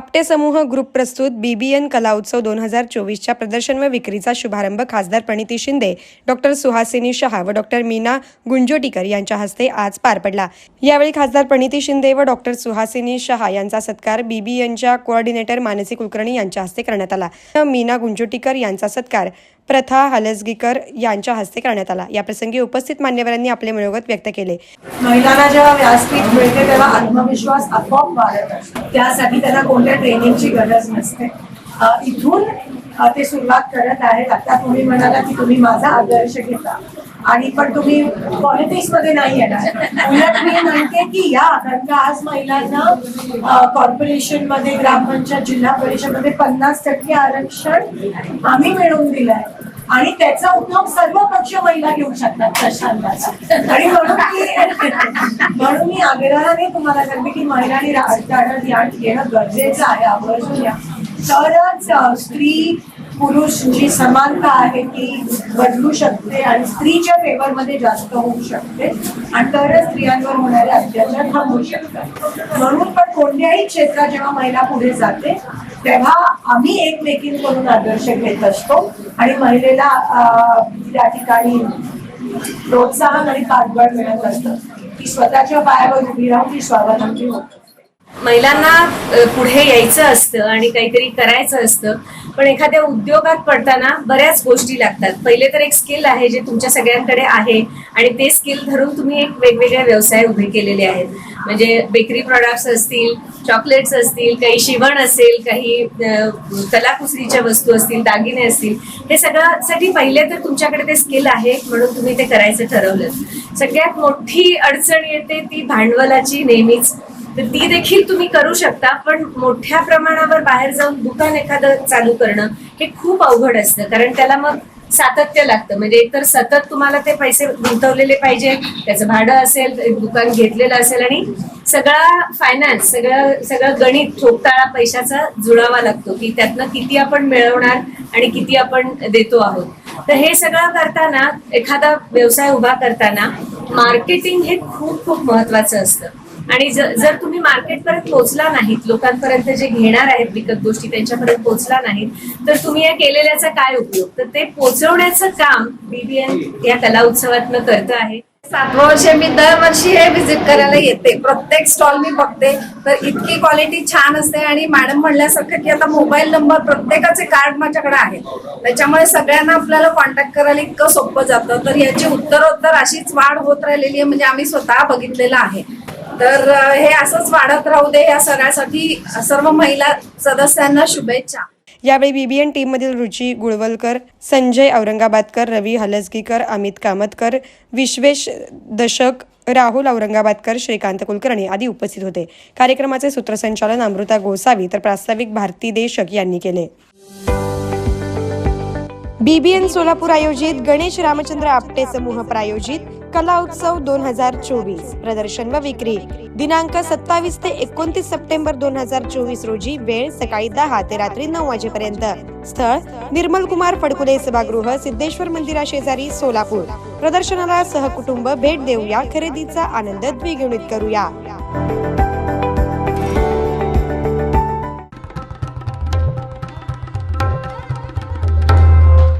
आपटे समूह ग्रुप प्रस्तुत बीबीएन कला उत्सव दोन हजार चोवीसच्या प्रदर्शन व विक्रीचा शुभारंभ खासदार प्रणिती शिंदे डॉक्टर सुहासिनी शहा व डॉक्टर मीना गुंजोटीकर यांच्या हस्ते आज पार पडला. यावेळी खासदार प्रणिती शिंदे व डॉक्टर सुहासिनी शहा यांचा सत्कार बीबीएनच्या कोऑर्डिनेटर मानसी कुलकर्णी यांच्या हस्ते करण्यात आला. मीना गुंजोटीकर यांचा सत्कार प्रथा हलसगीकर यांच्या हस्ते करण्यात आला. याप्रसंगी उपस्थित मान्यवरांनी आपले मनोगत व्यक्त केले. महिलांना जेव्हा व्यासपीठ मिळते तेव्हा आत्मविश्वास आपोआप वाढत त्यासाठी त्यांना कोणत्या ट्रेनिंगची गरज नसते. इथून ते सुरुवात करत आहेत. आता तुम्ही म्हणाला की तुम्ही माझा आदर्श घेता. आणि पण तुम्ही पॉलिटिक्समध्ये नाही येणार. उलट मी म्हणते की या कारण का आज महिलांना कॉर्पोरेशनमध्ये ग्रामपंचायत जिल्हा परिषदमध्ये पन्नास टक्के आरक्षण आम्ही मिळवून दिलंय. आणि त्याचा उपयोग सर्व पक्ष महिला घेऊ शकतात प्रशांताचा. आणि म्हणून मी म्हणून मी आग्रहाने तुम्हाला सांगते की महिलांनी राजकारण या घेणं गरजेचं आहे आवर्जून या. तरच स्त्री पुरुष जी समानता आहे ती बदलू शकते आणि स्त्रीच्या फेवर मध्ये जास्त होऊ शकते. आणि तरच स्त्रियांवर होणारे अत्याचार थांबू शकतात. म्हणून पण कोणत्याही क्षेत्रात जेव्हा महिला पुढे जाते तेव्हा आम्ही एकमेकींकडून आदर्श घेत असतो. आणि महिलेला त्या ठिकाणी प्रोत्साहन आणि पाठबळ मिळत असतं. की स्वतःच्या पायावर उभी राहून ती स्वावलंबी होते. महिलांना पुढे यायचं असतं आणि काहीतरी करायचं असतं. पण एखाद्या उद्योगात पडताना बऱ्याच गोष्टी लागतात. पहिले तर एक स्किल आहे जे तुमच्या सगळ्यांकडे आहे आणि ते स्किल धरून तुम्ही एक वेगवेगळे व्यवसाय उभे केलेले आहेत. म्हणजे बेकरी प्रॉडक्ट्स असतील चॉकलेट्स असतील काही शिवण असेल काही कलाकुसरीच्या वस्तू असतील दागिने असतील. हे सगळ्यासाठी पहिले तर तुमच्याकडे ते स्किल आहे म्हणून तुम्ही ते करायचं ठरवलं. सगळ्यात मोठी अडचण येते ती भांडवलाची नेहमीच. तर ती देखील तुम्ही करू शकता पण मोठ्या प्रमाणावर बाहेर जाऊन दुकान एखादं चालू करणं हे खूप अवघड असतं. कारण त्याला मग सातत्य लागतं. म्हणजे एकतर सतत तुम्हाला ते पैसे गुंतवलेले पाहिजे त्याचं भाडं असेल दुकान घेतलेलं असेल आणि सगळा फायनान्स सगळं सगळं गणित ठोकताळा पैशाचा जुळावा लागतो की त्यातनं किती आपण मिळवणार आणि किती आपण देतो आहोत. तर हे सगळं करताना एखादा व्यवसाय उभा करताना मार्केटिंग हे खूप खूप महत्वाचं असतं. आणि जर तुम्ही मार्केटपर्यंत पोहोचला नाहीत लोकांपर्यंत जे घेणार आहेत विकत गोष्टी त्यांच्यापर्यंत पोहोचला नाहीत तर तुम्ही या केलेल्याचा काय उपयोग? तर ते पोहोचवण्याचं काम बीबीएन या कला उत्सवातनं करतं आहे. सातवा वर्ष मी दरवर्षी हे व्हिजिट करायला येते. प्रत्येक स्टॉल मी बघते. तर इतकी क्वालिटी छान असते आणि मॅडम म्हणल्यासारखं की आता मोबाईल नंबर प्रत्येकाचे कार्ड माझ्याकडे आहेत. त्याच्यामुळे सगळ्यांना आपल्याला कॉन्टॅक्ट करायला इतकं सोपं जातं. तर याची उत्तरोत्तर अशीच वाढ होत राहिलेली आहे. म्हणजे आम्ही स्वतः बघितलेलं आहे. तर हे असंच वाढत राहू दे या सगळ्यासाठी सर्व महिला सदस्यांना शुभेच्छा. यावेळी बीबीएन टीममधील रुची गुळवलकर संजय औरंगाबादकर रवी हलसगीकर अमित कामतकर विश्वेश दशक राहुल औरंगाबादकर श्रीकांत कुलकर्णी आदी उपस्थित होते. कार्यक्रमाचे सूत्रसंचालन अमृता गोसावी तर प्रास्ताविक भारती देशक यांनी केले. बीबीएन सोलापूर आयोजित गणेश रामचंद्र आपटे समूह प्रायोजित कला उत्सव दोन हजार चोवीस. प्रदर्शन व विक्री. दिनांक सत्तावीस ते एकोणतीस सप्टेंबर दोन हजार चोवीस रोजी वेळ सकाळी दहा ते रात्री नऊ वाजेपर्यंत. स्थळ निर्मल कुमार फडकुले सभागृह सिद्धेश्वर मंदिरा शेजारी सोलापूर. प्रदर्शनाला सहकुटुंब भेट देऊया. खरेदीचा आनंद द्विगुणित करूया.